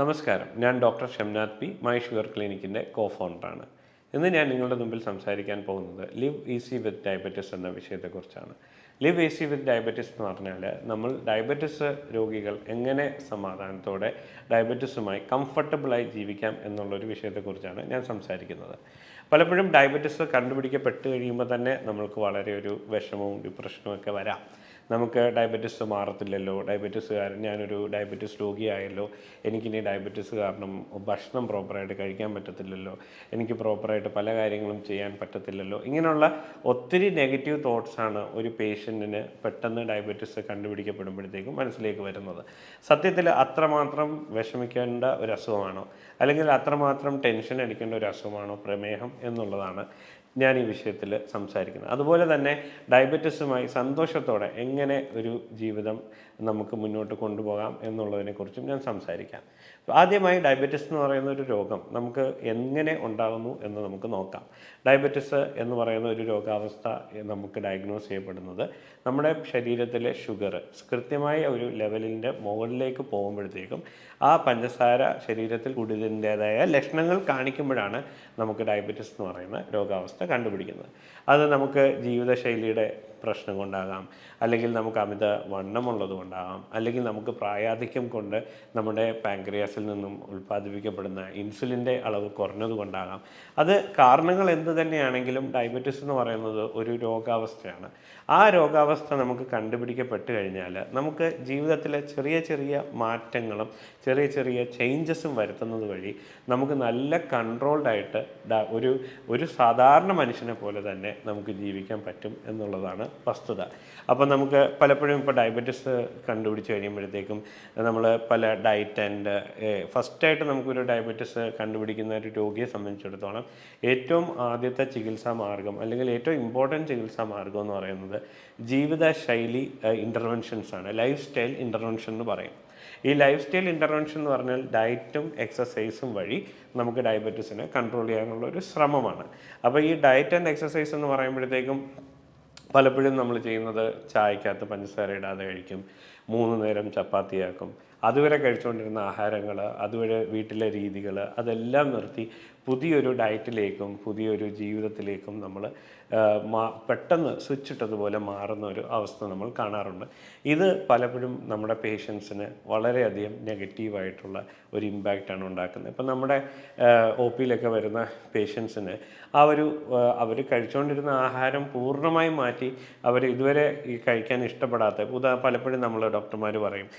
നമസ്കാരം. ഞാൻ doctor Shamnath P My Sugar ക്ലിനിക്കിന്റെ co ഫൗണ്ടറാണ് ഇന്ന് ഞാൻ നിങ്ങളുടെ മുമ്പിൽ സംസാരിക്കാൻ പോകുന്നത് ലിവ് ഈസി വിത്ത് ഡയബറ്റിസ് എന്ന വിഷയത്തെക്കുറിച്ചാണ്. ലിവ് ഈസി വിത്ത് ഡയബറ്റിസ് എന്ന് പറഞ്ഞാൽ നമ്മൾ ഡയബറ്റിസ് രോഗികൾ എങ്ങനെ സമാധാനത്തോടെ ഡയബറ്റിസുമായി കംഫർട്ടബിളായി ജീവിക്കാം എന്നുള്ളൊരു വിഷയത്തെക്കുറിച്ചാണ് ഞാൻ സംസാരിക്കുന്നത്. പലപ്പോഴും ഡയബറ്റിസ് കണ്ടുപിടിക്കപ്പെട്ട് കഴിയുമ്പോൾ തന്നെ നമ്മൾക്ക് വളരെ ഒരു വിഷമവും ഡിപ്രഷനും ഒക്കെ വരാം. നമുക്ക് ഡയബറ്റിസ് മാറത്തില്ലല്ലോ. ഡയബറ്റിസുകാരൻ ഞാനൊരു ഡയബറ്റിസ് രോഗിയായല്ലോ. എനിക്കിനി ഡയബറ്റിസ് കാരണം ഭക്ഷണം പ്രോപ്പറായിട്ട് കഴിക്കാൻ പറ്റത്തില്ലല്ലോ. എനിക്ക് പ്രോപ്പറായിട്ട് പല കാര്യങ്ങളും ചെയ്യാൻ പറ്റത്തില്ലല്ലോ. ഇങ്ങനെയുള്ള ഒത്തിരി നെഗറ്റീവ് തോട്ട്സാണ് ഒരു പേഷ്യന്റിന് പെട്ടെന്ന് ഡയബറ്റിസ് കണ്ടുപിടിക്കപ്പെടുമ്പോഴത്തേക്കും മനസ്സിലേക്ക് വരുന്നത്. സത്യത്തിൽ അത്രമാത്രം വിഷമിക്കേണ്ട ഒരു അസുഖമാണോ അല്ലെങ്കിൽ അത്രമാത്രം ടെൻഷൻ അടിക്കേണ്ട ഒരു അസുഖമാണോ പ്രമേഹം എന്നുള്ളതാണ്. ഞാൻ ഈ വിഷയത്തിൽ സംസാരിക്കുന്നത്. അതുപോലെ തന്നെ ഡയബറ്റിസുമായി സന്തോഷത്തോടെ എങ്ങനെ ഒരു ജീവിതം നമുക്ക് മുന്നോട്ട് കൊണ്ടുപോകാം എന്നുള്ളതിനെക്കുറിച്ചും ഞാൻ സംസാരിക്കാം. ആദ്യമായി ഡയബറ്റിസ് എന്ന് പറയുന്ന ഒരു രോഗം നമുക്ക് എങ്ങനെ ഉണ്ടാകുന്നു എന്ന് നമുക്ക് നോക്കാം. ഡയബറ്റിസ് എന്ന് പറയുന്ന ഒരു രോഗാവസ്ഥ നമുക്ക് ഡയഗ്നോസ് ചെയ്യപ്പെടുന്നത് നമ്മുടെ ശരീരത്തിലെ ഷുഗർ കൃത്യമായ ഒരു ലെവലിന്റെ മുകളിലേക്ക് പോകുമ്പോഴത്തേക്കും ആ പഞ്ചസാര ശരീരത്തിൽ കൂടുതലിന്റേതായ ലക്ഷണങ്ങൾ കാണിക്കുമ്പോഴാണ് നമുക്ക് ഡയബറ്റിസ് എന്ന് പറയുന്ന രോഗാവസ്ഥ കണ്ടുപിടിക്കുന്നത്. അത് നമുക്ക് ജീവിതശൈലിയുടെ പ്രശ്നം കൊണ്ടാകാം. അല്ലെങ്കിൽ നമുക്ക് അമിത വണ്ണമുള്ളത് കൊണ്ടാകാം. അല്ലെങ്കിൽ നമുക്ക് പ്രായാധിക്യം കൊണ്ട് നമ്മുടെ പാങ്ക്രിയാസിൽ നിന്നും ഉൽപ്പാദിപ്പിക്കപ്പെടുന്ന ഇൻസുലിന്റെ അളവ് കുറഞ്ഞത് കൊണ്ടാകാം. അത് കാരണങ്ങൾ എന്ത് തന്നെയാണെങ്കിലും ഡയബറ്റിസ് എന്ന് പറയുന്നത് ഒരു രോഗാവസ്ഥയാണ്. ആ രോഗാവസ്ഥ നമുക്ക് കണ്ടുപിടിക്കപ്പെട്ട് കഴിഞ്ഞാൽ നമുക്ക് ജീവിതത്തിലെ ചെറിയ ചെറിയ മാറ്റങ്ങളും ചെറിയ ചെറിയ ചേഞ്ചസും വരുത്തുന്നത് വഴി നമുക്ക് നല്ല കൺട്രോൾഡായിട്ട് ഒരു ഒരു സാധാരണ മനുഷ്യനെ പോലെ തന്നെ നമുക്ക് ജീവിക്കാൻ പറ്റും എന്നുള്ളതാണ് വസ്തുത. അപ്പോൾ നമുക്ക് പലപ്പോഴും ഇപ്പോൾ ഡയബറ്റിസ് കണ്ടുപിടിച്ച് കഴിയുമ്പോഴത്തേക്കും നമ്മൾ പല ഡയറ്റ് ആൻഡ് ഫസ്റ്റായിട്ട് നമുക്കൊരു ഡയബറ്റിസ് കണ്ടുപിടിക്കുന്ന ഒരു രോഗിയെ സംബന്ധിച്ചിടത്തോളം ഏറ്റവും ആദ്യത്തെ ചികിത്സാ മാർഗം അല്ലെങ്കിൽ ഏറ്റവും ഇമ്പോർട്ടന്റ് ചികിത്സാ മാർഗം എന്ന് പറയുന്നത് ജീവിതശൈലി ഇന്റർവെൻഷൻസ് ആണ്. ലൈഫ് സ്റ്റൈൽ ഇന്റർവെൻഷൻ എന്ന് പറയും. ഈ ലൈഫ് സ്റ്റൈൽ ഇന്റർവെൻഷൻ എന്ന് പറഞ്ഞാൽ ഡയറ്റും എക്സസൈസും വഴി നമുക്ക് ഡയബറ്റീസിനെ കൺട്രോൾ ചെയ്യാനുള്ള ഒരു ശ്രമമാണ്. അപ്പോൾ ഈ ഡയറ്റ് ആൻഡ് എക്സസൈസ് എന്ന് പറയുമ്പോഴത്തേക്കും പലപ്പോഴും നമ്മൾ ചെയ്യുന്നത് ചായക്കകത്ത് പഞ്ചസാര ഇടാതെ കഴിക്കും മൂന്ന് നേരം ചപ്പാത്തിയാക്കും അതുവരെ കഴിച്ചുകൊണ്ടിരുന്ന ആഹാരങ്ങൾ അതുവരെ വീട്ടിലെ രീതികൾ അതെല്ലാം നിർത്തി പുതിയൊരു ഡയറ്റിലേക്കും പുതിയൊരു ജീവിതത്തിലേക്കും നമ്മൾ പെട്ടെന്ന് സ്വിച്ച് ഇട്ടതുപോലെ മാറുന്ന ഒരു അവസ്ഥ നമ്മൾ കാണാറുണ്ട്. ഇത് പലപ്പോഴും നമ്മുടെ പേഷ്യൻസിന് വളരെയധികം നെഗറ്റീവായിട്ടുള്ള ഒരു ഇമ്പാക്റ്റാണ് ഉണ്ടാക്കുന്നത്. ഇപ്പം നമ്മുടെ ഒ പിയിലൊക്കെ വരുന്ന പേഷ്യൻസിന് ആ ഒരു അവർ കഴിച്ചുകൊണ്ടിരുന്ന ആഹാരം പൂർണമായും മാറ്റി അവർ ഇതുവരെ ഈ കഴിക്കാൻ ഇഷ്ടപ്പെടാത്ത ഉദാ പലപ്പോഴും നമ്മൾ ഡോക്ടർമാർ പറയും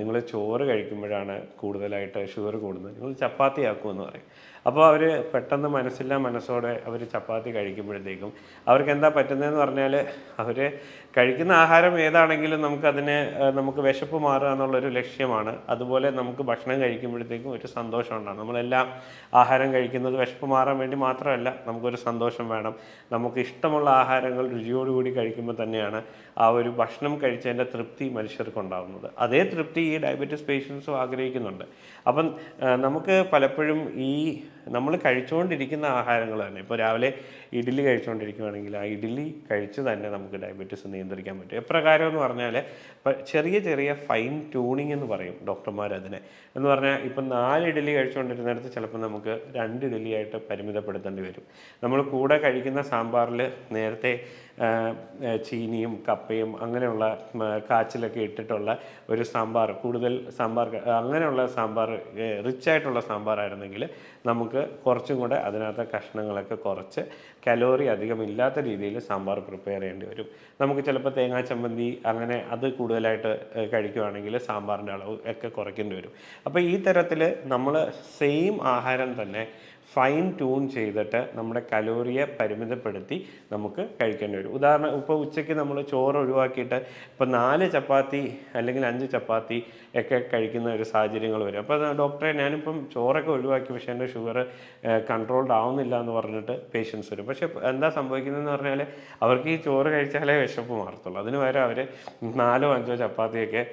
നിങ്ങൾ ചോറ് കഴിക്കുമ്പോഴാണ് കൂടുതലായിട്ട് ഷുഗർ കൂടുന്നത്. നിങ്ങൾ ചപ്പാത്തി ആക്കുമെന്ന് പറയും. അപ്പോൾ അവർ പെട്ടെന്ന് മനസ്സില്ല മനസ്സോടെ അവർ ചപ്പാത്തി കഴിക്കുമ്പോഴത്തേക്കും. അവർക്ക് എന്താ പറ്റുന്നതെന്ന് പറഞ്ഞാൽ അവർ കഴിക്കുന്ന ആഹാരം ഏതാണെങ്കിലും നമുക്കതിന് നമുക്ക് വിശപ്പ് മാറുക എന്നുള്ളൊരു ലക്ഷ്യമാണ്. അതുപോലെ നമുക്ക് ഭക്ഷണം കഴിക്കുമ്പോഴത്തേക്കും ഒരു സന്തോഷം ഉണ്ടാകും. നമ്മളെല്ലാം ആഹാരം കഴിക്കുന്നത് വിശപ്പ് മാറാൻ വേണ്ടി മാത്രമല്ല നമുക്കൊരു സന്തോഷം വേണം. നമുക്ക് ഇഷ്ടമുള്ള ആഹാരങ്ങൾ രുചിയോടുകൂടി കഴിക്കുമ്പോൾ തന്നെയാണ് ആ ഒരു ഭക്ഷണം കഴിച്ചതിന്റെ തൃപ്തി മനുഷ്യർക്ക് ഉണ്ടാകുന്നത്. അതേ തൃപ്തി ഈ ഡയബറ്റീസ് പേഷ്യൻസും ആഗ്രഹിക്കുന്നുണ്ട്. അപ്പം നമുക്ക് പലപ്പോഴും ഈ നമ്മൾ കഴിച്ചുകൊണ്ടിരിക്കുന്ന ആഹാരങ്ങൾ തന്നെ. ഇപ്പോൾ രാവിലെ ഇഡ്ഡലി കഴിച്ചുകൊണ്ടിരിക്കുകയാണെങ്കിൽ ആ ഇഡ്ഡലി കഴിച്ച് തന്നെ നമുക്ക് ഡയബറ്റീസ് നിയന്ത്രിക്കാൻ പറ്റും. എപ്രകാരം എന്ന് പറഞ്ഞാൽ ചെറിയ ചെറിയ ഫൈൻ ട്യൂണിങ് എന്ന് പറയും ഡോക്ടർമാർ അതിനെ. എന്ന് പറഞ്ഞാൽ ഇപ്പം നാല് ഇഡ്ഡലി കഴിച്ചുകൊണ്ടിരുന്നിടത്ത് ചിലപ്പോൾ നമുക്ക് രണ്ട് ഇഡ്ഡലിയായിട്ട് പരിമിതപ്പെടുത്തേണ്ടി വരും. നമ്മൾ കൂടെ കഴിക്കുന്ന സാമ്പാറിൽ നേരത്തെ ചീനിയും കപ്പയും അങ്ങനെയുള്ള കാച്ചിലൊക്കെ ഇട്ടിട്ടുള്ള ഒരു സാമ്പാർ കൂടുതൽ സാമ്പാർ അങ്ങനെയുള്ള സാമ്പാർ റിച്ച് ആയിട്ടുള്ള സാമ്പാറായിരുന്നെങ്കിൽ നമുക്ക് കുറച്ചും കൂടെ അതിനകത്തെ കഷ്ണങ്ങളൊക്കെ കുറച്ച് കലോറി അധികം ഇല്ലാത്ത രീതിയിൽ സാമ്പാർ പ്രിപ്പയർ ചെയ്യേണ്ടി വരും. നമുക്ക് ചിലപ്പോൾ തേങ്ങാ ചമ്മന്തി അങ്ങനെ അത് കൂടുതലായിട്ട് കഴിക്കുകയാണെങ്കിൽ സാമ്പാറിന്റെ അളവ് ഒക്കെ കുറയ്ക്കേണ്ടി വരും. അപ്പോൾ ഈ തരത്തിൽ നമ്മൾ സെയിം ആഹാരം തന്നെ ഫൈൻ ട്യൂൺ ചെയ്തിട്ട് നമ്മുടെ കലോറിയെ പരിമിതപ്പെടുത്തി നമുക്ക് കഴിക്കേണ്ടി വരും. ഉദാഹരണം ഇപ്പോൾ ഉച്ചയ്ക്ക് നമ്മൾ ചോറ് ഒഴിവാക്കിയിട്ട് ഇപ്പോൾ നാല് ചപ്പാത്തി അല്ലെങ്കിൽ അഞ്ച് ചപ്പാത്തി ഒക്കെ കഴിക്കുന്ന ഒരു സാഹചര്യങ്ങൾ വരും. അപ്പോൾ ഡോക്ടറെ ഞാനിപ്പം ചോറൊക്കെ ഒഴിവാക്കി പക്ഷേ എന്റെ ഷുഗർ കൺട്രോൾഡ് ആവുന്നില്ല എന്ന് പറഞ്ഞിട്ട് പേഷ്യൻസ് വരും. പക്ഷേ എന്താ സംഭവിക്കുന്നതെന്ന് പറഞ്ഞാൽ അവർക്ക് ഈ ചോറ് കഴിച്ചാലേ വിശപ്പ് മാറത്തുള്ളൂ. അതിന് പകരം അവർ നാലോ അഞ്ചോ ചപ്പാത്തിയൊക്കെ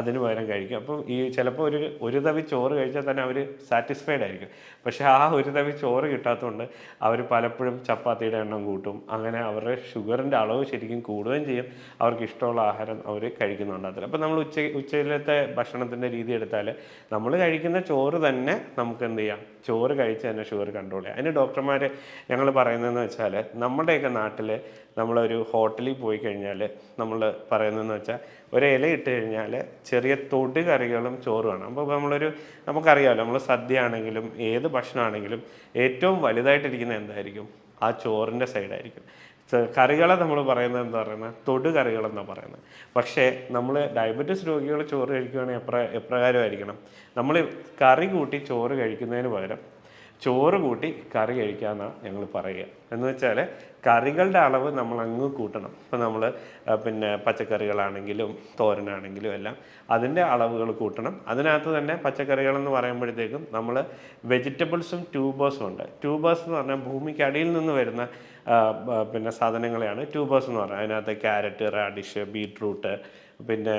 അതിന് പകരം കഴിക്കും. അപ്പം ഈ ചിലപ്പോൾ ഒരു ഒരു തവി ചോറ് കഴിച്ചാൽ തന്നെ അവർ സാറ്റിസ്ഫൈഡ് ആയിരിക്കും. പക്ഷേ ആ ഒരു തവി ടൈമിൽ ചോറ് കിട്ടാത്തതുകൊണ്ട് അവർ പലപ്പോഴും ചപ്പാത്തിയുടെ എണ്ണം കൂട്ടും. അങ്ങനെ അവരുടെ ഷുഗറിന്റെ അളവ് ശരിക്കും കൂടുകയും ചെയ്യും. അവർക്ക് ഇഷ്ടമുള്ള ആഹാരം അവർ കഴിക്കുന്നുണ്ടാകത്തില്ല അപ്പോൾ നമ്മൾ ഉച്ച ഉച്ചയിലത്തെ ഭക്ഷണത്തിന്റെ രീതി എടുത്താൽ നമ്മൾ കഴിക്കുന്ന ചോറ് തന്നെ നമുക്ക് എന്ത് ചെയ്യാം? ചോറ് കഴിച്ച് തന്നെ ഷുഗർ കൺട്രോൾ ചെയ്യാം. അതിന് ഡോക്ടർമാർ ഞങ്ങൾ പറയുന്നതെന്ന് വെച്ചാൽ നമ്മുടെയൊക്കെ നാട്ടിൽ നമ്മളൊരു ഹോട്ടലിൽ പോയി കഴിഞ്ഞാൽ നമ്മൾ പറയുന്നതെന്ന് വെച്ചാൽ ഒരു ഇല ഇട്ട് കഴിഞ്ഞാൽ ചെറിയ തൊടി കറികളും ചോറ് വേണം അപ്പോൾ നമ്മളൊരു നമുക്കറിയാമല്ലോ നമ്മൾ സദ്യ ആണെങ്കിലും ഏത് ഭക്ഷണമാണെങ്കിലും ഏറ്റവും വലുതായിട്ടിരിക്കുന്നത് എന്തായിരിക്കും? ആ ചോറിന്റെ സൈഡായിരിക്കും. കറികളെ നമ്മൾ പറയുന്നത് എന്താ പറയുന്നത്? തൊടു കറികളെന്നാണ് പറയുന്നത്. പക്ഷേ നമ്മൾ ഡയബറ്റീസ് രോഗികൾ ചോറ് കഴിക്കുകയാണെങ്കിൽ എപ്ര എപ്രകാരമായിരിക്കണം? നമ്മൾ കറി കൂട്ടി ചോറ് കഴിക്കുന്നതിന് പകരം ചോറ് കൂട്ടി കറി കഴിക്കാമെന്നാണ് ഞങ്ങൾ പറയുക. എന്ന് വെച്ചാൽ കറികളുടെ അളവ് നമ്മൾ അങ്ങ് കൂട്ടണം. ഇപ്പം നമ്മൾ പിന്നെ പച്ചക്കറികളാണെങ്കിലും തോരനാണെങ്കിലും എല്ലാം അതിന്റെ അളവുകൾ കൂട്ടണം. അതിനകത്ത് തന്നെ പച്ചക്കറികളെന്ന് പറയുമ്പോഴത്തേക്കും നമ്മൾ വെജിറ്റബിൾസും ട്യൂബേഴ്സും ഉണ്ട്. ട്യൂബേഴ്സ് എന്ന് പറഞ്ഞാൽ ഭൂമിക്കടിയിൽ നിന്ന് വരുന്ന പിന്നെ സാധനങ്ങളെയാണ് ട്യൂബേഴ്സ് എന്ന് പറയുന്നത്. അതിനകത്ത് ക്യാരറ്റ് റാഡിഷ് ബീട്രൂട്ട് പിന്നെ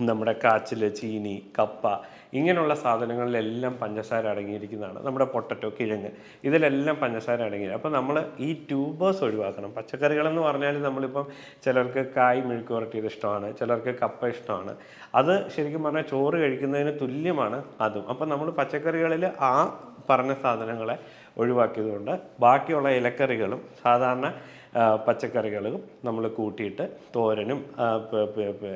നമ്മുടെ കാച്ചിൽ ചീനി കപ്പ ഇങ്ങനെയുള്ള സാധനങ്ങളിലെല്ലാം പഞ്ചസാര അടങ്ങിയിരിക്കുന്നതാണ്. നമ്മുടെ പൊട്ടറ്റോ കിഴങ്ങ് ഇതിലെല്ലാം പഞ്ചസാര അടങ്ങി അപ്പോൾ നമ്മൾ ഈ ട്യൂബേഴ്സ് ഒഴിവാക്കണം. പച്ചക്കറികളെന്ന് പറഞ്ഞാൽ നമ്മളിപ്പം ചിലർക്ക് കായ് മെഴുക്ക് പുരട്ടിയത് ഇഷ്ടമാണ് ചിലർക്ക് കപ്പ ഇഷ്ടമാണ്. അത് ശരിക്കും പറഞ്ഞാൽ ചോറ് കഴിക്കുന്നതിന് തുല്യമാണ് അതും. അപ്പോൾ നമ്മൾ പച്ചക്കറികളിൽ ആ പറഞ്ഞ സാധനങ്ങളെ ഒഴിവാക്കിയതുകൊണ്ട് ബാക്കിയുള്ള ഇലക്കറികളും സാധാരണ പച്ചക്കറികളും നമ്മൾ കൂട്ടിയിട്ട് തോരനും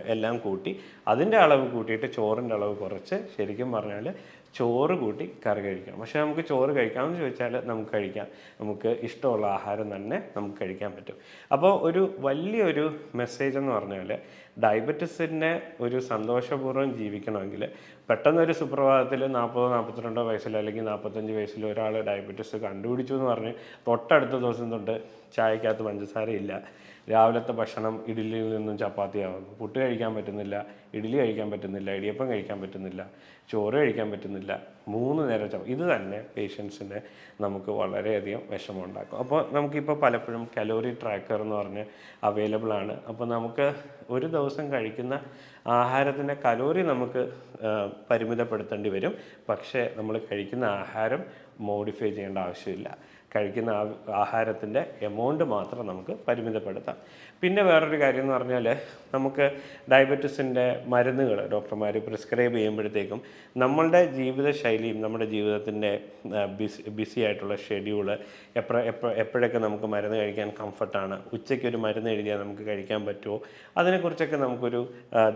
എല്ലാം കൂട്ടി അതിന്റെ അളവ് കൂട്ടിയിട്ട് ചോറിന്റെ അളവ് കുറച്ച് ശരിക്കും പറഞ്ഞാൽ ചോറ് കൂട്ടി കറി കഴിക്കണം. പക്ഷേ നമുക്ക് ചോറ് കഴിക്കാമെന്ന് ചോദിച്ചാൽ നമുക്ക് കഴിക്കാം. നമുക്ക് ഇഷ്ടമുള്ള ആഹാരം തന്നെ നമുക്ക് കഴിക്കാൻ പറ്റും. അപ്പോൾ ഒരു വലിയൊരു മെസ്സേജ് എന്ന് പറഞ്ഞാൽ ഡയബറ്റിസിനെ ഒരു സന്തോഷപൂർവം ജീവിക്കണമെങ്കിൽ പെട്ടെന്ന് ഒരു സുപ്രഭാതത്തിൽ നാൽപ്പതോ നാൽപ്പത്തിരണ്ടോ വയസ്സിൽ അല്ലെങ്കിൽ നാൽപ്പത്തഞ്ച് വയസ്സിൽ ഒരാൾ ഡയബറ്റിസ് കണ്ടുപിടിച്ചു എന്ന് പറഞ്ഞ് തൊട്ടടുത്ത ദിവസം തൊട്ട് ചായക്കകത്ത് പഞ്ചസാരയില്ല രാവിലത്തെ ഭക്ഷണം ഇഡ്ഡലിയിൽ നിന്നും ചപ്പാത്തിയാവുന്നു പുട്ട് കഴിക്കാൻ പറ്റുന്നില്ല ഇഡ്ഡലി കഴിക്കാൻ പറ്റുന്നില്ല ഇടിയപ്പം കഴിക്കാൻ പറ്റുന്നില്ല ചോറ് കഴിക്കാൻ പറ്റുന്നില്ല. മൂന്ന് നേരം ചപ്പ ഇത് തന്നെ പേഷ്യൻസിന് നമുക്ക് വളരെയധികം വിഷമം ഉണ്ടാക്കും അപ്പോൾ നമുക്കിപ്പോൾ പലപ്പോഴും കലോറി ട്രാക്കർ എന്ന് പറഞ്ഞ് അവൈലബിൾ ആണ്. അപ്പോൾ നമുക്ക് ഒരു ദിവസം കഴിക്കുന്ന ആഹാരത്തിന്റെ കലോറി നമുക്ക് പരിമിതപ്പെടുത്തേണ്ടി വരും. പക്ഷേ നമ്മൾ കഴിക്കുന്ന ആഹാരം മോഡിഫൈ ചെയ്യേണ്ട ആവശ്യമില്ല. കഴിക്കുന്ന ആഹാരത്തിന്റെ എമൗണ്ട് മാത്രം നമുക്ക് പരിമിതപ്പെടുത്താം. പിന്നെ വേറൊരു കാര്യം എന്ന് പറഞ്ഞാൽ നമുക്ക് ഡയബറ്റീസിന്റെ മരുന്നുകൾ ഡോക്ടർമാർ പ്രിസ്ക്രൈബ് ചെയ്യുമ്പോഴത്തേക്കും നമ്മളുടെ ജീവിതശൈലിയും നമ്മുടെ ജീവിതത്തിന്റെ ബിസി ബിസി ആയിട്ടുള്ള ഷെഡ്യൂൾ എപ്പ എപ്പ എപ്പോഴൊക്കെ നമുക്ക് മരുന്ന് കഴിക്കാൻ കംഫർട്ടാണ് ഉച്ചയ്ക്ക് ഒരു മരുന്ന് എഴുതിയാൽ നമുക്ക് കഴിക്കാൻ പറ്റുമോ അതിനെക്കുറിച്ചൊക്കെ നമുക്കൊരു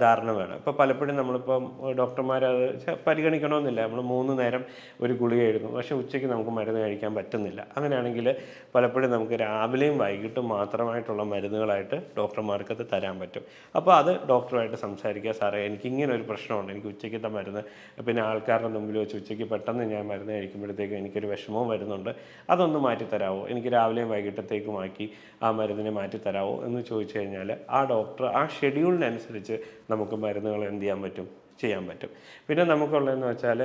ധാരണ വേണം. ഇപ്പോൾ പലപ്പോഴും നമ്മളിപ്പം ഡോക്ടർമാർ അത് പരിഗണിക്കണമെന്നില്ല. നമ്മൾ മൂന്ന് നേരം ഒരു ഗുളിക എഴുതും പക്ഷേ ഉച്ചയ്ക്ക് നമുക്ക് മരുന്ന് കഴിക്കാൻ പറ്റുന്നില്ല. അങ്ങനെയാണെങ്കിൽ പലപ്പോഴും നമുക്ക് രാവിലെയും വൈകിട്ടും മാത്രമായിട്ടുള്ള മരുന്നുകളായിട്ട് ഡോക്ടർമാർക്ക് അത് തരാൻ പറ്റും. അപ്പോൾ അത് ഡോക്ടറുമായിട്ട് സംസാരിക്കുക. സാറേ എനിക്ക് ഇങ്ങനെ ഒരു പ്രശ്നമുണ്ട്. എനിക്ക് ഉച്ചയ്ക്കത്തെ മരുന്ന് പിന്നെ ആൾക്കാരുടെ മുമ്പിൽ വെച്ച് ഉച്ചയ്ക്ക് പെട്ടെന്ന് ഞാൻ മരുന്ന് കഴിക്കുമ്പോഴത്തേക്കും എനിക്കൊരു വിഷമവും വരുന്നുണ്ട്. അതൊന്ന് മാറ്റി തരാമോ എനിക്ക് രാവിലെയും വൈകിട്ടത്തേക്കുമാക്കി ആ മരുന്നിനെ മാറ്റി തരാമോ എന്ന് ചോദിച്ചു കഴിഞ്ഞാൽ ആ ഡോക്ടർ ആ ഷെഡ്യൂളിനനുസരിച്ച് നമുക്ക് മരുന്നുകൾ എന്ത് ചെയ്യാൻ പറ്റും? ചെയ്യാൻ പറ്റും. പിന്നെ നമുക്കുള്ളതെന്ന് വെച്ചാൽ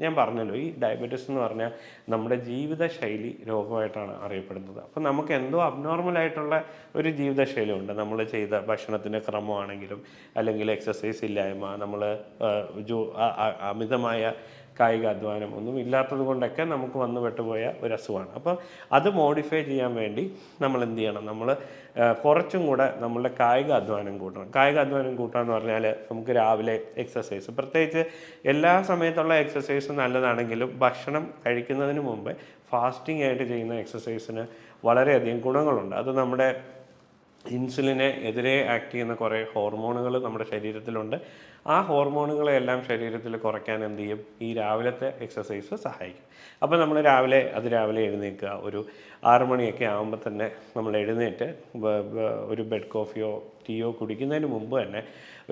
ഞാൻ പറഞ്ഞല്ലോ ഈ ഡയബറ്റീസ് എന്ന് പറഞ്ഞാൽ നമ്മുടെ ജീവിതശൈലി രോഗമായിട്ടാണ് അറിയപ്പെടുന്നത്. അപ്പോൾ നമുക്ക് എന്തോ അബ്നോർമൽ ആയിട്ടുള്ള ഒരു ജീവിതശൈലി ഉണ്ട്. നമ്മൾ ചെയ്ത ഭക്ഷണത്തിന്റെ ക്രമമാണെങ്കിലും അല്ലെങ്കിൽ എക്സസൈസ് ഇല്ലായ്മ നമ്മൾ അമിതമായ കായിക അധ്വാനം ഒന്നും ഇല്ലാത്തത് കൊണ്ടൊക്കെ നമുക്ക് വന്നു പെട്ടുപോയ ഒരു അസുഖമാണ് അപ്പോൾ അത് മോഡിഫൈ ചെയ്യാൻ വേണ്ടി നമ്മൾ എന്ത് ചെയ്യണം? നമ്മൾ കുറച്ചും കൂടെ നമ്മളുടെ കായിക അധ്വാനം കൂട്ടണം. കായിക അധ്വാനം കൂട്ടാന്ന് പറഞ്ഞാൽ നമുക്ക് രാവിലെ എക്സസൈസ് പ്രത്യേകിച്ച് എല്ലാ സമയത്തുള്ള എക്സസൈസ് നല്ലതാണെങ്കിലും ഭക്ഷണം കഴിക്കുന്നതിന് മുമ്പ് ഫാസ്റ്റിംഗ് ആയിട്ട് ചെയ്യുന്ന എക്സസൈസിന് വളരെയധികം ഗുണങ്ങളുണ്ട്. അത് നമ്മുടെ ഇൻസുലിനെ എതിരെ ആക്ട് ചെയ്യുന്ന കുറേ ഹോർമോണുകൾ നമ്മുടെ ശരീരത്തിലുണ്ട്. ആ ഹോർമോണുകളെല്ലാം ശരീരത്തിൽ കുറയ്ക്കാൻ എന്ത് ചെയ്യും? ഈ രാവിലത്തെ എക്സസൈസ് സഹായിക്കും. അപ്പോൾ നമ്മൾ രാവിലെ അത് രാവിലെ എഴുന്നേൽക്കുക. ഒരു ആറ് മണിയൊക്കെ ആകുമ്പോൾ തന്നെ നമ്മൾ എഴുന്നേറ്റ് ഒരു ബെഡ് കോഫിയോ ടീയോ കുടിക്കുന്നതിന് മുമ്പ് തന്നെ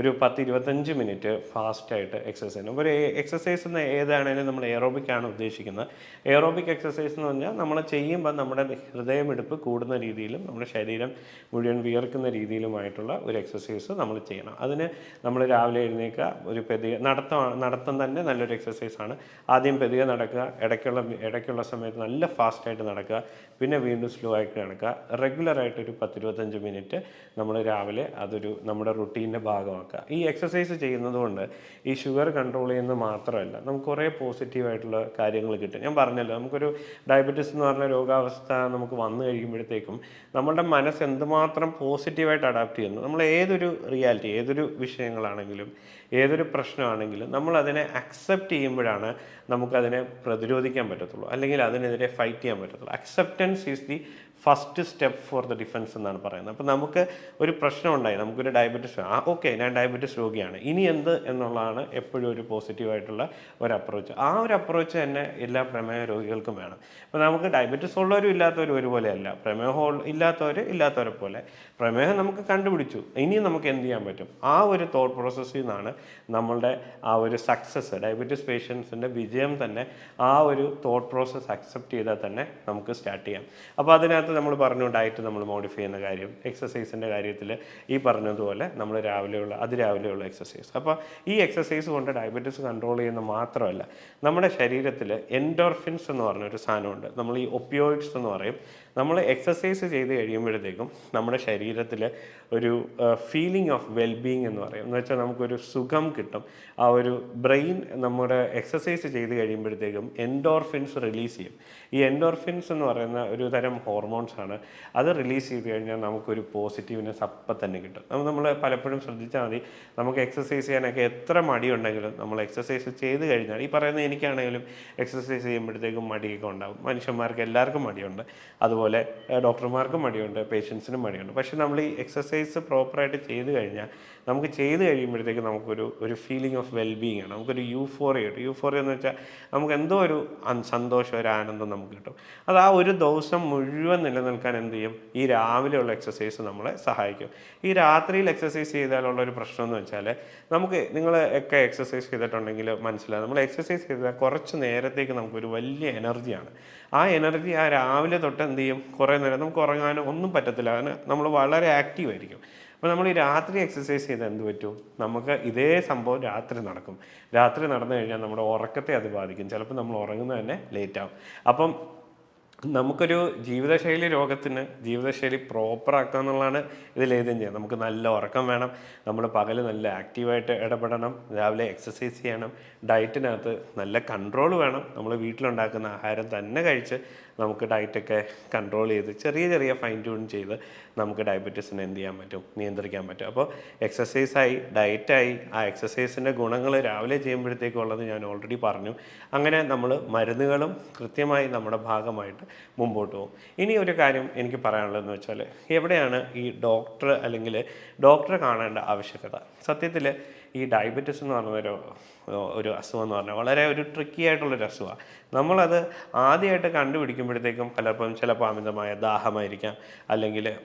ഒരു പത്ത് ഇരുപത്തഞ്ച് മിനിറ്റ് ഫാസ്റ്റായിട്ട് എക്സസൈസ് ചെയ്യണം ഒരു എക്സസൈസ് എന്ന് ഏതാണേലും നമ്മൾ എയറോബിക് ആണ് ഉദ്ദേശിക്കുന്നത്. എയറോബിക് എക്സസൈസ് എന്ന് പറഞ്ഞാൽ നമ്മൾ ചെയ്യുമ്പോൾ നമ്മുടെ ഹൃദയമെടുപ്പ് കൂടുന്ന രീതിയിലും നമ്മുടെ ശരീരം മുഴുവൻ വിയർക്കുന്ന രീതിയിലുമായിട്ടുള്ള ഒരു എക്സസൈസ് നമ്മൾ ചെയ്യണം. അതിന് നമ്മൾ രാവിലെ എഴുന്നേൽക്കുക ഒരു പെതിക നടത്തം നടത്തം തന്നെ നല്ലൊരു എക്സസൈസ് ആണ്. ആദ്യം പെതിക നടക്കുക ഇടയ്ക്കുള്ള ഇടയ്ക്കുള്ള സമയത്ത് നല്ല ഫാസ്റ്റായിട്ട് നടക്കുക പിന്നെ വീണ്ടും സ്ലോ ആയിട്ട് നടക്കുക. റെഗുലറായിട്ട് ഒരു പത്തിരുപത്തഞ്ച് മിനിറ്റ് നമ്മൾ രാവിലെ അതൊരു നമ്മുടെ റുട്ടീന്റെ ഭാഗമാക്കുക ഈ എക്സസൈസ് ചെയ്യുന്നത് കൊണ്ട് ഈ ഷുഗർ കൺട്രോൾ ചെയ്യുന്നത് മാത്രമല്ല നമുക്ക് കുറേ പോസിറ്റീവായിട്ടുള്ള കാര്യങ്ങൾ കിട്ടും. ഞാൻ പറഞ്ഞല്ലോ നമുക്കൊരു ഡയബറ്റിസ് എന്ന് പറഞ്ഞ രോഗാവസ്ഥ നമുക്ക് വന്നു കഴിയുമ്പോഴത്തേക്കും നമ്മളുടെ മനസ്സ് എന്തുമാത്രം പോസിറ്റീവായിട്ട് അഡാപ്റ്റ് ചെയ്യുന്നു. നമ്മൾ ഏതൊരു റിയാലിറ്റി ഏതൊരു വിഷയങ്ങളാണെങ്കിലും ഏതൊരു പ്രശ്നമാണെങ്കിലും നമ്മൾ അതിനെ അക്സെപ്റ്റ് ചെയ്യുമ്പോഴാണ് നമുക്കതിനെ പ്രതിരോധിക്കാൻ പറ്റത്തുള്ളൂ. അല്ലെങ്കിൽ അതിനെതിരെ ഫൈറ്റ് ചെയ്യാൻ പറ്റത്തുള്ളൂ. Acceptance is the first step for the defence എന്നാണ് പറയുന്നത്. അപ്പോൾ നമുക്ക് ഒരു പ്രശ്നം ഉണ്ടായി. നമുക്കൊരു ഡയബറ്റിസ് ആ ഓക്കെ ഞാൻ ഡയബറ്റിസ് രോഗിയാണ്. ഇനി എന്ത് എന്നുള്ളതാണ് എപ്പോഴും ഒരു പോസിറ്റീവായിട്ടുള്ള ഒരു അപ്രോച്ച് ആ ഒരു അപ്രോച്ച് തന്നെ എല്ലാ പ്രമേഹ രോഗികൾക്കും വേണം. അപ്പോൾ നമുക്ക് ഡയബറ്റിസ് ഉള്ളവരും ഇല്ലാത്തവരും ഒരുപോലെയല്ല. പ്രമേഹം ഇല്ലാത്തവർ ഇല്ലാത്തവരെ പോലെ. പ്രമേഹം നമുക്ക് കണ്ടുപിടിച്ചു. ഇനി നമുക്ക് എന്ത് ചെയ്യാൻ പറ്റും? ആ ഒരു തോട്ട് പ്രോസസ്സിൽ നിന്നാണ് നമ്മളുടെ ആ ഒരു സക്സസ് ഡയബറ്റീസ് പേഷ്യൻസിന്റെ വിജയം തന്നെ ആ ഒരു തോട്ട് പ്രോസസ്സ് അക്സെപ്റ്റ് ചെയ്താൽ തന്നെ നമുക്ക് സ്റ്റാർട്ട് ചെയ്യാം. അപ്പോൾ അതിനകത്ത് നമ്മൾ പറഞ്ഞു ഡയറ്റ് നമ്മൾ മോഡിഫൈ ചെയ്യുന്ന കാര്യം എക്സസൈസിന്റെ കാര്യത്തിൽ ഈ പറഞ്ഞതുപോലെ നമ്മൾ രാവിലെയുള്ള അതിരാവിലെയുള്ള എക്സസൈസ് അപ്പോൾ ഈ എക്സസൈസ് കൊണ്ട് ഡയബറ്റീസ് കൺട്രോൾ ചെയ്യുന്ന മാത്രമല്ല നമ്മുടെ ശരീരത്തിൽ എൻഡോർഫിൻസ് എന്ന് പറഞ്ഞൊരു സാധനമുണ്ട്. നമ്മൾ ഈ ഒപ്പിയോയിഡ്സ് എന്ന് പറയും. നമ്മൾ എക്സസൈസ് ചെയ്ത് കഴിയുമ്പോഴത്തേക്കും നമ്മുടെ ശരീരത്തിൽ ഒരു ഫീലിംഗ് ഓഫ് വെൽബീങ് എന്ന് പറയും. എന്ന് വെച്ചാൽ നമുക്കൊരു സുഖം കിട്ടും. ആ ഒരു ബ്രെയിൻ നമ്മുടെ എക്സസൈസ് ചെയ്ത് കഴിയുമ്പോഴത്തേക്കും എൻഡോർഫിൻസ് റിലീസ് ചെയ്യും. ഈ എൻഡോർഫിൻസ് എന്ന് പറയുന്ന ഒരു തരം ഹോർമോൺസ് ആണ്. അത് റിലീസ് ചെയ്ത് കഴിഞ്ഞാൽ നമുക്കൊരു പോസിറ്റീവ്നെസ് അപ്പം തന്നെ കിട്ടും. അത് നമ്മൾ പലപ്പോഴും ശ്രദ്ധിച്ചാൽ മതി. നമുക്ക് എക്സസൈസ് ചെയ്യാനൊക്കെ എത്ര മടിയുണ്ടെങ്കിലും നമ്മൾ എക്സസൈസ് ചെയ്ത് കഴിഞ്ഞാൽ ഈ പറയുന്ന എനിക്കാണെങ്കിലും എക്സസൈസ് ചെയ്യുമ്പോഴത്തേക്കും മടിയൊക്കെ ഉണ്ടാകും മനുഷ്യന്മാർക്ക് എല്ലാവർക്കും മടിയുണ്ട്. അതുപോലെ ഏഹ്, ഡോക്ടർമാർക്കും മടിയുണ്ട് പേഷ്യൻസിനും മടിയുണ്ട്. പക്ഷേ നമ്മൾ ഈ എക്സസൈസ് പ്രോപ്പറായിട്ട് ചെയ്ത് കഴിഞ്ഞാൽ നമുക്ക് ചെയ്ത് കഴിയുമ്പോഴത്തേക്ക് നമുക്കൊരു ഒരു ഫീലിംഗ് ഓഫ് വെൽബീങ് ആണ്. നമുക്കൊരു യൂഫോറിയ കിട്ടും. യൂഫോറിയ എന്ന് വെച്ചാൽ നമുക്ക് എന്തോ ഒരു സന്തോഷം ഒരു ആനന്ദം നമുക്ക് കിട്ടും. അത് ആ ഒരു ദിവസം മുഴുവൻ നിലനിൽക്കാൻ എന്ത് ചെയ്യും? ഈ രാവിലെയുള്ള എക്സസൈസ് നമ്മളെ സഹായിക്കും. ഈ രാത്രിയിൽ എക്സസൈസ് ചെയ്താലുള്ള ഒരു പ്രശ്നം എന്ന് വെച്ചാൽ നമുക്ക് നിങ്ങൾ ഒക്കെ എക്സസൈസ് ചെയ്തിട്ടുണ്ടെങ്കിൽ മനസ്സിലാകും നമ്മൾ എക്സസൈസ് ചെയ്താൽ കുറച്ച് നേരത്തേക്ക് നമുക്കൊരു വലിയ എനർജിയാണ് ആ എനർജി ആ രാവിലെ തൊട്ട് എന്ത് ചെയ്യും? കുറേ നേരം നമുക്ക് ഉറങ്ങാനോ ഒന്നും പറ്റത്തില്ല. അതിന് നമ്മൾ വളരെ ആക്റ്റീവ് ആയിരിക്കും. അപ്പോൾ നമ്മൾ ഈ രാത്രി എക്സസൈസ് ചെയ്താൽ എന്ത് പറ്റും? നമുക്ക് ഇതേ സംഭവം രാത്രി നടക്കും. രാത്രി നടന്നു കഴിഞ്ഞാൽ നമ്മുടെ ഉറക്കത്തെ അത് ബാധിക്കും. ചിലപ്പോൾ നമ്മൾ ഉറങ്ങുന്നത് തന്നെ ലേറ്റ് ആവും. അപ്പം നമുക്കൊരു ജീവിതശൈലി രോഗത്തിന് ജീവിതശൈലി പ്രോപ്പർ ആക്കുക എന്നുള്ളതാണ് ഇതിൽ ഏതും ചെയ്യുന്നത് നമുക്ക് നല്ല ഉറക്കം വേണം നമ്മൾ പകൽ നല്ല ആക്റ്റീവായിട്ട് ഇടപെടണം രാവിലെ എക്സസൈസ് ചെയ്യണം ഡയറ്റിനകത്ത് നല്ല കൺട്രോൾ വേണം നമ്മൾ വീട്ടിലുണ്ടാക്കുന്ന ആഹാരം തന്നെ കഴിച്ച് നമുക്ക് ഡയറ്റൊക്കെ കൺട്രോൾ ചെയ്ത് ചെറിയ ചെറിയ ഫൈൻ ട്യൂൺ ചെയ്ത് നമുക്ക് ഡയബറ്റീസിനെ എന്ത് ചെയ്യാൻ പറ്റും? നിയന്ത്രിക്കാൻ പറ്റും. അപ്പോൾ എക്സസൈസായി ഡയറ്റായി ആ എക്സസൈസിന്റെ ഗുണങ്ങൾ രാവിലെ ചെയ്യുമ്പോഴത്തേക്കുള്ളത് ഞാൻ ഓൾറെഡി പറഞ്ഞു. അങ്ങനെ നമ്മൾ മരുന്നുകളും കൃത്യമായി നമ്മുടെ ഭാഗമായിട്ട് മുമ്പോട്ട് പോകും. ഇനി ഒരു കാര്യം എനിക്ക് പറയാനുള്ളതെന്ന് വെച്ചാൽ എവിടെയാണ് ഈ ഡോക്ടർ അല്ലെങ്കിൽ ഡോക്ടറെ കാണേണ്ട ആവശ്യകത? സത്യത്തിൽ ഈ ഡയബറ്റീസ് എന്ന് പറഞ്ഞ ഒരു അസുഖം എന്ന് പറഞ്ഞാൽ വളരെ ഒരു ട്രിക്കി ആയിട്ടുള്ളൊരു അസുഖമാണ് നമ്മളത് ആദ്യമായിട്ട് കണ്ടുപിടിക്കുമ്പോഴത്തേക്കും പലപ്പോഴും ചിലപ്പോൾ അമിതമായ ദാഹമായിരിക്കാം. അല്ലെങ്കിൽ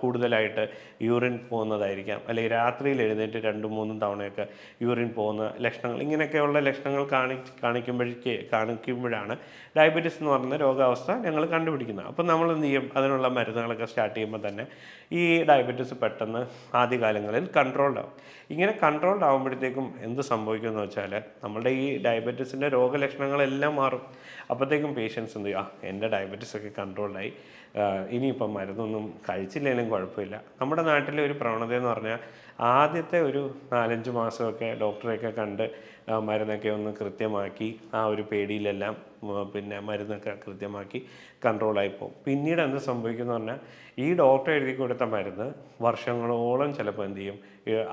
കൂടുതലായിട്ട് യൂറിൻ പോകുന്നതായിരിക്കാം. അല്ലെങ്കിൽ രാത്രിയിൽ എഴുന്നേറ്റ് രണ്ടും മൂന്നും തവണയൊക്കെ യൂറിൻ പോകുന്ന ലക്ഷണങ്ങൾ ഇങ്ങനെയൊക്കെയുള്ള ലക്ഷണങ്ങൾ കാണി കാണിക്കുമ്പോഴേക്ക് കാണിക്കുമ്പോഴാണ് ഡയബറ്റീസ് എന്ന് പറയുന്ന രോഗാവസ്ഥ ഞങ്ങൾ കണ്ടുപിടിക്കുന്നത്. അപ്പം നമ്മൾ എന്ത് ചെയ്യും? അതിനുള്ള മരുന്നുകളൊക്കെ സ്റ്റാർട്ട് ചെയ്യുമ്പോൾ തന്നെ ഈ ഡയബറ്റീസ് പെട്ടെന്ന് ആദ്യകാലങ്ങളിൽ കൺട്രോൾഡ് ആവും ഇങ്ങനെ കൺട്രോൾഡ് ആകുമ്പോഴത്തേക്കും എന്ത് സംഭവിക്കുമെന്ന് വെച്ചാൽ നമ്മുടെ ഈ ഡയബറ്റീസിന്റെ രോഗലക്ഷണങ്ങളെല്ലാം മാറും. അപ്പോഴത്തേക്കും പേഷ്യൻസ് എന്ത് ചെയ്യുക എന്റെ ഡയബറ്റീസ് ഒക്കെ കൺട്രോൾഡായി ഇനിയിപ്പം മരുന്നൊന്നും കഴിച്ചില്ലെങ്കിലും കുഴപ്പമില്ല. നമ്മുടെ നാട്ടിലെ ഒരു പ്രവണത എന്ന് പറഞ്ഞാൽ ആദ്യത്തെ ഒരു നാലഞ്ച് മാസമൊക്കെ ഡോക്ടറെയൊക്കെ കണ്ട് മരുന്നൊക്കെ ഒന്ന് കൃത്യമാക്കി ആ ഒരു പേടിയിലെല്ലാം പിന്നെ മരുന്നൊക്കെ കൃത്യമാക്കി കൺട്രോളായി പോകും. പിന്നീട് എന്ത് സംഭവിക്കുന്നു പറഞ്ഞാൽ ഈ ഡോക്ടർ എഴുതി കൊടുത്ത മരുന്ന് വർഷങ്ങളോളം ചിലപ്പോൾ എന്ത് ചെയ്യും?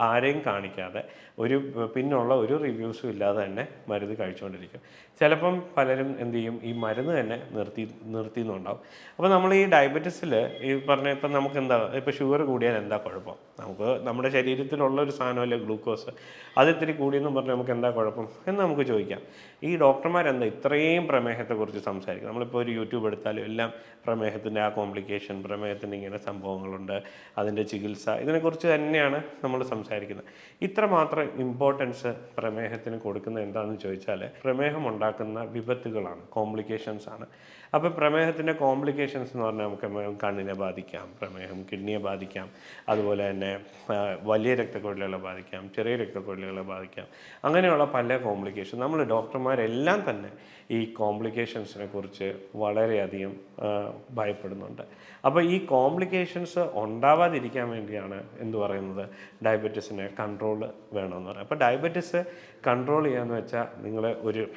ആരെയും കാണിക്കാതെ ഒരു പിന്നുള്ള ഒരു റിവ്യൂസും ഇല്ലാതെ തന്നെ മരുന്ന് കഴിച്ചുകൊണ്ടിരിക്കും. ചിലപ്പം പലരും എന്ത് ചെയ്യും? ഈ മരുന്ന് തന്നെ നിർത്തി നിർത്തിയെന്നുണ്ടാവും. അപ്പോൾ നമ്മൾ ഈ ഡയബറ്റീസിൽ ഈ പറഞ്ഞ ഇപ്പം നമുക്ക് എന്താ ഇപ്പോൾ ഷുഗർ കൂടിയാൽ എന്താ കുഴപ്പം? നമുക്ക് നമ്മുടെ ശരീരത്തിലുള്ള ഒരു സാധനമല്ലേ ഗ്ലൂക്കോസ് അത് ഇത്തിരി കൂടിയെന്നും പറഞ്ഞാൽ നമുക്ക് എന്താ കുഴപ്പം? എന്ന് നമുക്ക് ചോദിക്കാം. ഈ ഡോക്ടർമാരെന്താ ഇത്രയും പ്രമേഹത്തെക്കുറിച്ച് സംസാരിക്കും നമ്മളിപ്പോൾ ഒരു യൂട്യൂബ് എടുത്താലും എല്ലാം പ്രമേഹത്തിന്റെ ആ കോംപ്ലിക്കേഷൻ പ്രമേഹത്തിന്റെ ഇങ്ങനെ സംഭവങ്ങളുണ്ട് അതിന്റെ ചികിത്സ ഇതിനെക്കുറിച്ച് തന്നെയാണ് നമ്മൾ സംസാരിക്കുന്നത്. ഇത്രമാത്രം ഇമ്പോർട്ടൻസ് പ്രമേഹത്തിന് കൊടുക്കുന്നത് എന്താണെന്ന് ചോദിച്ചാൽ പ്രമേഹം ഉണ്ടാക്കുന്ന വിപത്തുകളാണ് കോംപ്ലിക്കേഷൻസ് ആണ്. അപ്പോൾ പ്രമേഹത്തിന്റെ കോംപ്ലിക്കേഷൻസ് എന്ന് പറഞ്ഞാൽ നമുക്ക് കണ്ണിനെ ബാധിക്കാം പ്രമേഹം കിഡ്നിയെ ബാധിക്കാം അതുപോലെ തന്നെ വലിയ രക്തക്കൊഴലുകളെ ബാധിക്കാം ചെറിയ രക്തക്കൊഴലുകളെ ബാധിക്കാം അങ്ങനെയുള്ള പല കോംപ്ലിക്കേഷൻ നമ്മൾ ഡോക്ടർമാരെല്ലാം തന്നെ ഈ കോംപ്ലിക്കേഷൻസിനെ കുറിച്ച് വളരെയധികം ആ, ഭയപ്പെടുന്നുണ്ട്. അപ്പോൾ ഈ കോംപ്ലിക്കേഷൻസ് ഉണ്ടാവാതിരിക്കാൻ വേണ്ടിയാണ് എന്ന് പറയുന്നത്? ഡയബറ്റീസിനെ കൺട്രോൾ വേണമെന്ന് പറയുന്നത്. അപ്പോൾ ഡയബറ്റീസ് കൺട്രോൾ ചെയ്യാന്ന് വെച്ചാൽ നിങ്ങൾ ഒരു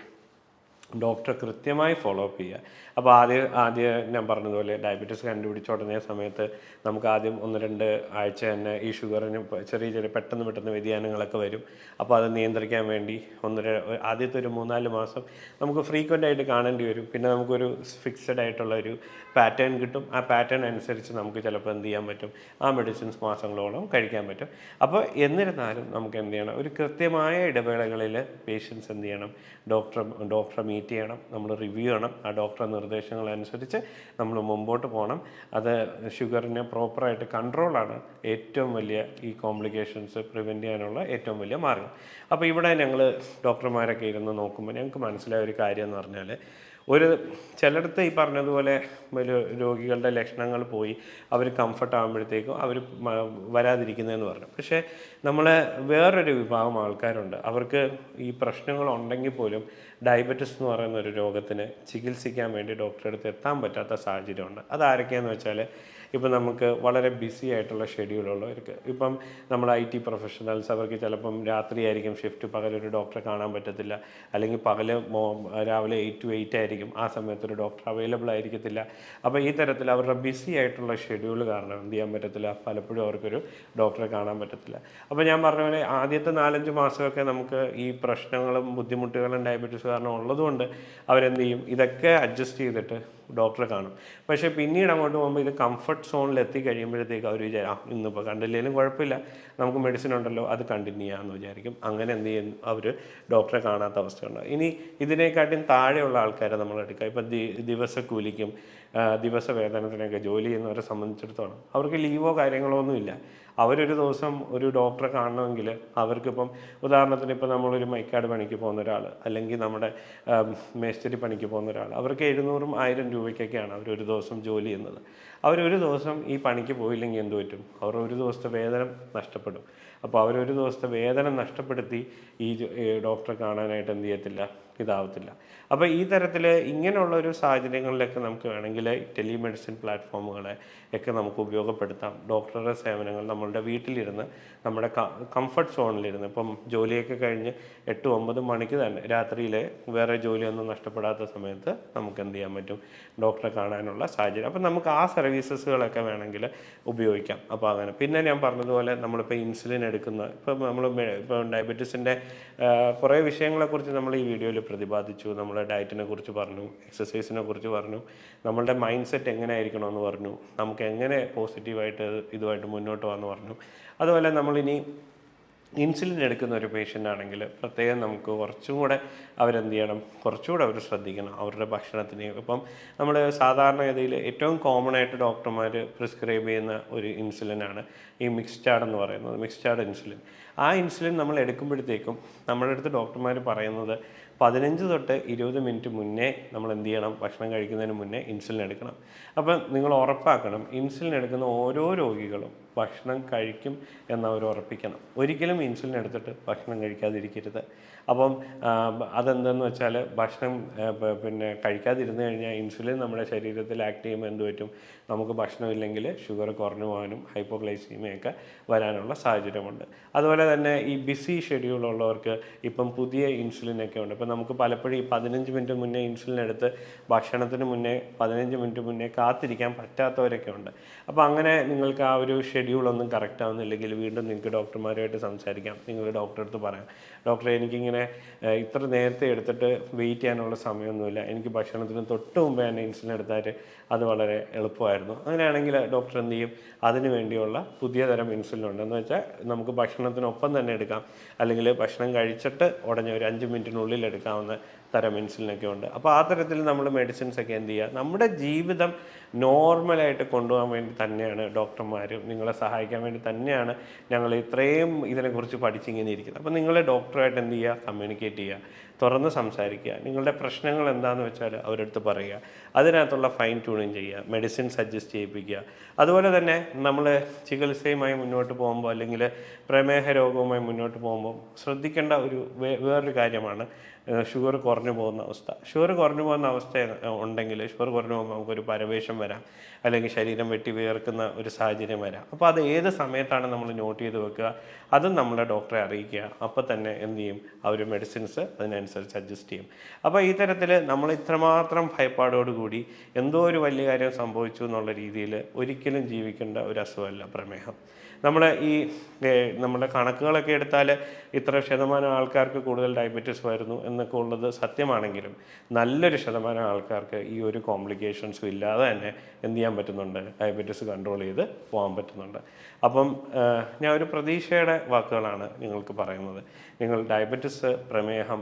ഡോക്ടറെ കൃത്യമായി ഫോളോ അപ്പ് ചെയ്യുക. അപ്പോൾ ആദ്യം ആദ്യം ഞാൻ പറഞ്ഞതുപോലെ ഡയബറ്റീസ് കണ്ടുപിടിച്ച ഉടനെ സമയത്ത് നമുക്ക് ആദ്യം ഒന്ന് രണ്ട് ആഴ്ച തന്നെ ഈ ഷുഗറിന് ചെറിയ ചെറിയ പെട്ടെന്ന് പെട്ടെന്ന് വ്യതിയാനങ്ങളൊക്കെ വരും. അപ്പോൾ അത് നിയന്ത്രിക്കാൻ വേണ്ടി ഒന്ന് ആദ്യത്തെ ഒരു മൂന്നാൽ മാസം നമുക്ക് ഫ്രീക്വന്റ് ആയിട്ട് കാണേണ്ടി വരും. പിന്നെ നമുക്കൊരു ഫിക്സഡ് ആയിട്ടുള്ള ഒരു പാറ്റേൺ കിട്ടും. ആ പാറ്റേൺ അനുസരിച്ച് നമുക്ക് ചിലപ്പോൾ എന്ത് ചെയ്യാൻ പറ്റും? ആ മെഡിസിൻസ് മാസങ്ങളോളം കഴിക്കാൻ പറ്റും. അപ്പോൾ എന്നിരുന്നാലും നമുക്ക് എന്ത് ചെയ്യണം? ഒരു കൃത്യമായ ഇടവേളകളിൽ പേഷ്യൻസ് എന്ത് ചെയ്യണം? ഡോക്ടർ ഡോക്ടറെ മീറ്റ് ചെയ്യണം നമ്മൾ റിവ്യൂ ചെയ്യണം ആ ഡോക്ടറെ നിർദ്ദേശങ്ങൾ അനുസരിച്ച് നമ്മൾ മുമ്പോട്ട് പോകണം. അത് ഷുഗറിനെ പ്രോപ്പറായിട്ട് കൺട്രോളാണ് ഏറ്റവും വലിയ ഈ കോംപ്ലിക്കേഷൻസ് പ്രിവെന്റ് ചെയ്യാനുള്ള ഏറ്റവും വലിയ മാർഗം. അപ്പോൾ ഇവിടെ ഞങ്ങൾ ഡോക്ടർമാരൊക്കെ ഇരുന്ന് നോക്കുമ്പോൾ ഞങ്ങൾക്ക് മനസ്സിലായ ഒരു കാര്യം എന്ന് പറഞ്ഞാൽ ഒരു ചിലയിടത്ത് ഈ പറഞ്ഞതുപോലെ രോഗികളുടെ ലക്ഷണങ്ങൾ പോയി അവർ കംഫർട്ട് ആകുമ്പോഴത്തേക്കും അവർ വരാതിരിക്കുന്നതെന്ന് പറഞ്ഞു. പക്ഷേ നമ്മൾ വേറൊരു വിഭാഗം ആൾക്കാരുണ്ട്. അവർക്ക് ഈ പ്രശ്നങ്ങൾ ഉണ്ടെങ്കിൽ പോലും ഡയബറ്റിസ് എന്ന് പറയുന്ന ഒരു രോഗത്തിന് ചികിത്സിക്കാൻ വേണ്ടി ഡോക്ടറെ അടുത്ത് എത്താൻ പറ്റാത്ത സാഹചര്യമുണ്ട്. അതാരൊക്കെയാന്ന് വെച്ചാൽ ഇപ്പം നമുക്ക് വളരെ ബിസി ആയിട്ടുള്ള ഷെഡ്യൂളുള്ളവർക്ക് ഇപ്പം നമ്മൾ ഐ ടി പ്രൊഫഷണൽസ് അവർക്ക് ചിലപ്പം രാത്രിയായിരിക്കും ഷിഫ്റ്റ് പകലൊരു ഡോക്ടറെ കാണാൻ പറ്റത്തില്ല. അല്ലെങ്കിൽ പകൽ മോ- രാവിലെ എയ്റ്റ് ടു എയ്റ്റ് ആയിരിക്കും. ആ സമയത്ത് ഒരു ഡോക്ടർ അവൈലബിൾ ആയിരിക്കത്തില്ല. അപ്പോൾ ഈ തരത്തിൽ അവരുടെ ബിസി ആയിട്ടുള്ള ഷെഡ്യൂൾ കാരണം എന്ത് ചെയ്യാൻ പറ്റത്തില്ല? പലപ്പോഴും അവർക്കൊരു ഡോക്ടറെ കാണാൻ പറ്റത്തില്ല. അപ്പോൾ ഞാൻ പറഞ്ഞ പോലെ ആദ്യത്തെ നാലഞ്ച് മാസമൊക്കെ നമുക്ക് ഈ പ്രശ്നങ്ങളും ബുദ്ധിമുട്ടുകളും ഡയബറ്റീസ് കാരണം ഉള്ളതുകൊണ്ട് അവരെന്ത് ചെയ്യും? ഇതൊക്കെ അഡ്ജസ്റ്റ് ചെയ്തിട്ട് ഡോക്ടറെ കാണും. പക്ഷേ പിന്നീട് അങ്ങോട്ട് പോകുമ്പോൾ ഇത് കംഫർട്ട് സോണിൽ എത്തി കഴിയുമ്പോഴത്തേക്ക് അവർ വിചാരിക്കും ആ ഇന്നിപ്പോൾ കണ്ടില്ലെങ്കിലും കുഴപ്പമില്ല. നമുക്ക് മെഡിസിൻ ഉണ്ടല്ലോ അത് കണ്ടിന്യൂ ചെയ്യാമെന്ന് വിചാരിക്കും. അങ്ങനെ എന്ത് ചെയ്യും? അവർ ഡോക്ടറെ കാണാത്ത അവസ്ഥയുണ്ട് ഇനി ഇതിനെക്കാട്ടിയും താഴെയുള്ള ആൾക്കാരെ നമ്മൾ എടുക്കുക. ഇപ്പം ദിവസക്കൂലിക്കും ദിവസ വേതനത്തിനൊക്കെ ജോലി ചെയ്യുന്നവരെ സംബന്ധിച്ചിടത്തോളം അവർക്ക് ലീവോ കാര്യങ്ങളോ ഒന്നുമില്ല അവരൊരു ദിവസം ഒരു ഡോക്ടറെ കാണണമെങ്കിൽ അവർക്കിപ്പം ഉദാഹരണത്തിന് ഇപ്പോൾ നമ്മളൊരു മൈക്കാട് പണിക്ക് പോകുന്ന ഒരാൾ അല്ലെങ്കിൽ നമ്മുടെ മേസ്തിരി പണിക്ക് പോകുന്ന ഒരാൾ അവർക്ക് എഴുന്നൂറും ആയിരം രൂപയ്ക്കൊക്കെയാണ് അവർ ഒരു ദിവസം ജോലി ചെയ്യുന്നത്. അവരൊരു ദിവസം ഈ പണിക്ക് പോയില്ലെങ്കിൽ എന്ത് പറ്റും? അവർ ഒരു ദിവസത്തെ വേതനം നഷ്ടപ്പെടും. അപ്പോൾ അവരൊരു ദിവസത്തെ വേതനം നഷ്ടപ്പെടുത്തി ഈ ഡോക്ടറെ കാണാനായിട്ട് എന്ത് ചെയ്യത്തില്ല? ഇതാവത്തില്ല. അപ്പോൾ ഈ തരത്തിൽ ഇങ്ങനെയുള്ള ഒരു സാഹചര്യങ്ങളിലൊക്കെ നമുക്ക് വേണമെങ്കിൽ ടെലിമെഡിസിൻ പ്ലാറ്റ്ഫോമുകളെ ഒക്കെ നമുക്ക് ഉപയോഗപ്പെടുത്താം. ഡോക്ടറുടെ സേവനങ്ങൾ നമ്മളുടെ വീട്ടിലിരുന്ന് നമ്മുടെ കംഫർട്ട് സോണിലിരുന്ന് ഇപ്പം ജോലിയൊക്കെ കഴിഞ്ഞ് എട്ട് ഒമ്പത് മണിക്ക് തന്നെ രാത്രിയിൽ വേറെ ജോലിയൊന്നും നഷ്ടപ്പെടാത്ത സമയത്ത് നമുക്ക് എന്ത് ചെയ്യാൻ പറ്റും? ഡോക്ടറെ കാണാനുള്ള സാഹചര്യം. അപ്പം നമുക്ക് ആ സർവീസസുകളൊക്കെ വേണമെങ്കിൽ ഉപയോഗിക്കാം. അപ്പോൾ അങ്ങനെ. പിന്നെ ഞാൻ പറഞ്ഞതുപോലെ നമ്മളിപ്പോൾ ഇൻസുലിൻ എടുക്കുന്ന ഇപ്പം നമ്മൾ ഇപ്പോൾ ഡയബറ്റീസിന്റെ കുറേ വിഷയങ്ങളെക്കുറിച്ച് നമ്മൾ ഈ വീഡിയോയിൽ പ്രതിപാദിച്ചു നമ്മുടെ ഡയറ്റിനെ കുറിച്ച് പറഞ്ഞു എക്സസൈസിനെ കുറിച്ച് പറഞ്ഞു നമ്മളുടെ മൈൻഡ് സെറ്റ് എങ്ങനെ ആയിരിക്കണമെന്ന് പറഞ്ഞു നമുക്ക് എങ്ങനെ പോസിറ്റീവായിട്ട് ഇതുമായിട്ട് മുന്നോട്ട് പോകാമെന്ന് പറഞ്ഞു. അതുപോലെ നമ്മളിനി ഇൻസുലിൻ എടുക്കുന്ന ഒരു പേഷ്യന്റ് ആണെങ്കിൽ പ്രത്യേകം നമുക്ക് കുറച്ചും കൂടെ അവരെന്ത് ചെയ്യണം? കുറച്ചുകൂടെ അവർ ശ്രദ്ധിക്കണം അവരുടെ ഭക്ഷണത്തിന്. ഇപ്പം നമ്മൾ സാധാരണഗതിയിൽ ഏറ്റവും കോമൺ ആയിട്ട് ഡോക്ടർമാർ പ്രിസ്ക്രൈബ് ചെയ്യുന്ന ഒരു ഇൻസുലിൻ ആണ് ഈ മിക്സ്ഡാഡ് എന്ന് പറയുന്നത്. മിക്സ്ഡാഡ് ഇൻസുലിൻ. ആ ഇൻസുലിൻ നമ്മൾ എടുക്കുമ്പോഴത്തേക്കും നമ്മുടെ അടുത്ത് ഡോക്ടർമാർ പറയുന്നത് പതിനഞ്ച് തൊട്ട് ഇരുപത് മിനിറ്റ് മുന്നേ നമ്മൾ എന്ത് ചെയ്യണം? ഭക്ഷണം കഴിക്കുന്നതിന് മുന്നേ ഇൻസുലിൻ എടുക്കണം. അപ്പം നിങ്ങൾ ഉറപ്പാക്കണം ഇൻസുലിൻ എടുക്കുന്ന ഓരോ രോഗികളും ഭക്ഷണം കഴിക്കും എന്നവർ ഉറപ്പിക്കണം. ഒരിക്കലും ഇൻസുലിൻ എടുത്തിട്ട് ഭക്ഷണം കഴിക്കാതിരിക്കരുത്. അപ്പം അതെന്തെന്ന് വെച്ചാൽ ഭക്ഷണം പിന്നെ കഴിക്കാതിരുന്നു കഴിഞ്ഞാൽ ഇൻസുലിൻ നമ്മുടെ ശരീരത്തിൽ ആക്ട് ചെയ്യുമ്പോൾ എന്ത് പറ്റും? നമുക്ക് ഭക്ഷണമില്ലെങ്കിൽ ഷുഗർ കുറഞ്ഞു പോകാനും ഹൈപ്പോഗ്ലൈസീമിയൊക്കെ വരാനുള്ള സാഹചര്യമുണ്ട്. അതുപോലെ തന്നെ ഈ ബിസി ഷെഡ്യൂൾ ഉള്ളവർക്ക് ഇപ്പം പുതിയ ഇൻസുലിനൊക്കെ ഉണ്ട്. ഇപ്പം നമുക്ക് പലപ്പോഴും ഈ പതിനഞ്ച് മിനിറ്റ് മുന്നേ ഇൻസുലിൻ എടുത്ത് ഭക്ഷണത്തിന് മുന്നേ പതിനഞ്ച് മിനിറ്റ് മുന്നേ കാത്തിരിക്കാൻ പറ്റാത്തവരൊക്കെ ഉണ്ട്. അപ്പോൾ അങ്ങനെ നിങ്ങൾക്ക് ആ ഒരു ഷെഡ്യൂൾ ഒന്നും കറക്റ്റ് ആവുന്നില്ലെങ്കിൽ വീണ്ടും നിങ്ങൾക്ക് ഡോക്ടർമാരുമായിട്ട് സംസാരിക്കാം. നിങ്ങൾ ഡോക്ടറെ അടുത്ത് പറയാം. ഡോക്ടറെ എനിക്കിങ്ങനെ ഏഹ്, ഇത്ര നേരത്തെ എടുത്തിട്ട് വെയിറ്റ് ചെയ്യാനുള്ള സമയമൊന്നുമില്ല. എനിക്ക് ഭക്ഷണത്തിന് തൊട്ട് മുമ്പേ തന്നെ ഇൻസുലിൻ എടുത്താൽ അത് വളരെ എളുപ്പമായിരുന്നു. അങ്ങനെയാണെങ്കിൽ ഡോക്ടർ എന്ത് ചെയ്യും? അതിന് വേണ്ടിയുള്ള പുതിയ തരം ഇൻസുലിൻ ഉണ്ട്. എന്ന് വെച്ചാൽ നമുക്ക് ഭക്ഷണത്തിനൊപ്പം തന്നെ എടുക്കാം. അല്ലെങ്കിൽ ഭക്ഷണം കഴിച്ചിട്ട് ഉടനെ ഒരു അഞ്ച് മിനിറ്റിനുള്ളിൽ എടുക്കാവുന്ന തരം ഇൻസുലിനൊക്കെ ഉണ്ട്. അപ്പോൾ ആ തരത്തിൽ നമ്മൾ മെഡിസിൻസ് ഒക്കെ എന്ത് ചെയ്യുക? നമ്മുടെ ജീവിതം നോർമലായിട്ട് കൊണ്ടുപോകാൻ വേണ്ടി തന്നെയാണ് ഡോക്ടർമാരും നിങ്ങളെ സഹായിക്കാൻ വേണ്ടി തന്നെയാണ് ഞങ്ങൾ ഇത്രയും ഇതിനെക്കുറിച്ച് പഠിച്ചിങ്ങനെ ഇരിക്കുന്നത്. അപ്പോൾ നിങ്ങൾ ഡോക്ടറായിട്ട് എന്ത് ചെയ്യുക? കമ്മ്യൂണിക്കേറ്റ് ചെയ്യുക. തുറന്ന് സംസാരിക്കുക. നിങ്ങളുടെ പ്രശ്നങ്ങൾ എന്താണെന്ന് വെച്ചാൽ അവരടുത്ത് പറയുക. അതിനകത്തുള്ള ഫൈൻ ട്യൂണിങ് ചെയ്യുക. മെഡിസിൻ സജസ്റ്റ് ചെയ്യിപ്പിക്കുക. അതുപോലെ തന്നെ നമ്മൾ ചികിത്സയുമായി മുന്നോട്ട് പോകുമ്പോൾ അല്ലെങ്കിൽ പ്രമേഹ രോഗവുമായി മുന്നോട്ട് പോകുമ്പോൾ ശ്രദ്ധിക്കേണ്ട ഒരു വേറൊരു കാര്യമാണ്. ഷുഗർ കുറഞ്ഞു പോകുന്ന അവസ്ഥ. ഷുഗർ കുറഞ്ഞു പോകുന്ന അവസ്ഥ ഉണ്ടെങ്കിൽ ഷുഗർ കുറഞ്ഞു പോകുമ്പോൾ നമുക്കൊരു പരവേശം വരാം. അല്ലെങ്കിൽ ശരീരം വെട്ടി വിയർക്കുന്ന ഒരു സാഹചര്യം വരാം. അപ്പോൾ അത് ഏത് സമയത്താണ് നമ്മൾ നോട്ട് ചെയ്ത് വെക്കുക? അതും നമ്മളെ ഡോക്ടറെ അറിയിക്കുക. അപ്പോൾ തന്നെ എന്ത് ചെയ്യും? അവർ മെഡിസിൻസ് അതിനനുസരിച്ച് അഡ്ജസ്റ്റ് ചെയ്യും. അപ്പോൾ ഈ തരത്തിൽ നമ്മൾ ഇത്രമാത്രം ഭയപ്പാടോടുകൂടി എന്തോ ഒരു വലിയ കാര്യം സംഭവിച്ചു എന്നുള്ള രീതിയിൽ ഒരിക്കലും ജീവിക്കേണ്ട ഒരു അസുഖമല്ല പ്രമേഹം. നമ്മൾ ഈ നമ്മുടെ കണക്കുകളൊക്കെ എടുത്താൽ ഇത്ര ശതമാനം ആൾക്കാർക്ക് കൂടുതൽ ഡയബറ്റീസ് വരുന്നു എന്നൊക്കെ ഉള്ളത് സത്യമാണെങ്കിലും നല്ലൊരു ശതമാനം ആൾക്കാർക്ക് ഈ ഒരു കോംപ്ലിക്കേഷൻസും ഇല്ലാതെ തന്നെ എന്ത് ചെയ്യാൻ പറ്റുന്നുണ്ട്. ഡയബറ്റീസ് കൺട്രോൾ ചെയ്ത് പോകാൻ പറ്റുന്നുണ്ട്. അപ്പം ഞാൻ ഒരു പ്രതീക്ഷയുടെ വാക്കുകളാണ് നിങ്ങൾക്ക് പറയുന്നത്. നിങ്ങൾ ഡയബറ്റിസ് പ്രമേഹം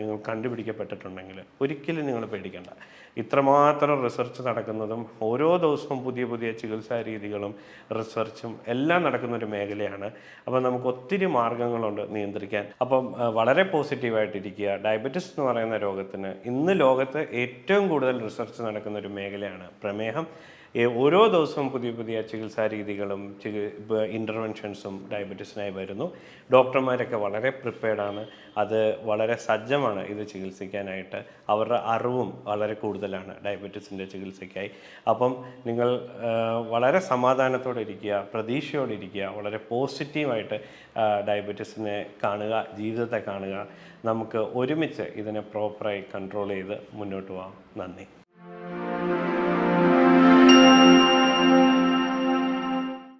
നിങ്ങൾ കണ്ടുപിടിക്കപ്പെട്ടിട്ടുണ്ടെങ്കിൽ ഒരിക്കലും നിങ്ങൾ പേടിക്കേണ്ട. ഇത്രമാത്രം റിസർച്ച് നടക്കുന്നതും ഓരോ ദിവസവും പുതിയ പുതിയ ചികിത്സാ രീതികളും റിസർച്ചും എല്ലാം നടക്കുന്ന ഒരു മേഖലയാണ്. അപ്പം നമുക്ക് ഒത്തിരി മാർഗങ്ങളുണ്ട് നിയന്ത്രിക്കാൻ. അപ്പം വളരെ പോസിറ്റീവായിട്ടിരിക്കുക. ഡയബറ്റിസ് എന്ന് പറയുന്ന രോഗത്തിന് ഇന്ന് ലോകത്ത് ഏറ്റവും കൂടുതൽ റിസർച്ച് നടക്കുന്ന ഒരു മേഖലയാണ് പ്രമേഹം. ഓരോ ദിവസവും പുതിയ പുതിയ ചികിത്സാ രീതികളും ഇന്റർവെൻഷൻസും ഡയബറ്റീസിനായി വരുന്നു. ഡോക്ടർമാരൊക്കെ വളരെ പ്രിപ്പയർഡാണ് അത് വളരെ സജ്ജമാണ് ഇത് ചികിത്സിക്കാനായിട്ട്. അവരുടെ അറിവും വളരെ കൂടുതലാണ് ഡയബറ്റീസിന്റെ ചികിത്സയ്ക്കായി. അപ്പം നിങ്ങൾ വളരെ സമാധാനത്തോടെ ഇരിക്കുക പ്രതീക്ഷയോടെ ഇരിക്കുക വളരെ പോസിറ്റീവായിട്ട് ഡയബറ്റീസിനെ കാണുക ജീവിതത്തെ കാണുക. നമുക്ക് ഒരുമിച്ച് ഇതിനെ പ്രോപ്പറായി കൺട്രോൾ ചെയ്ത് മുന്നോട്ട് പോകാം നന്ദി.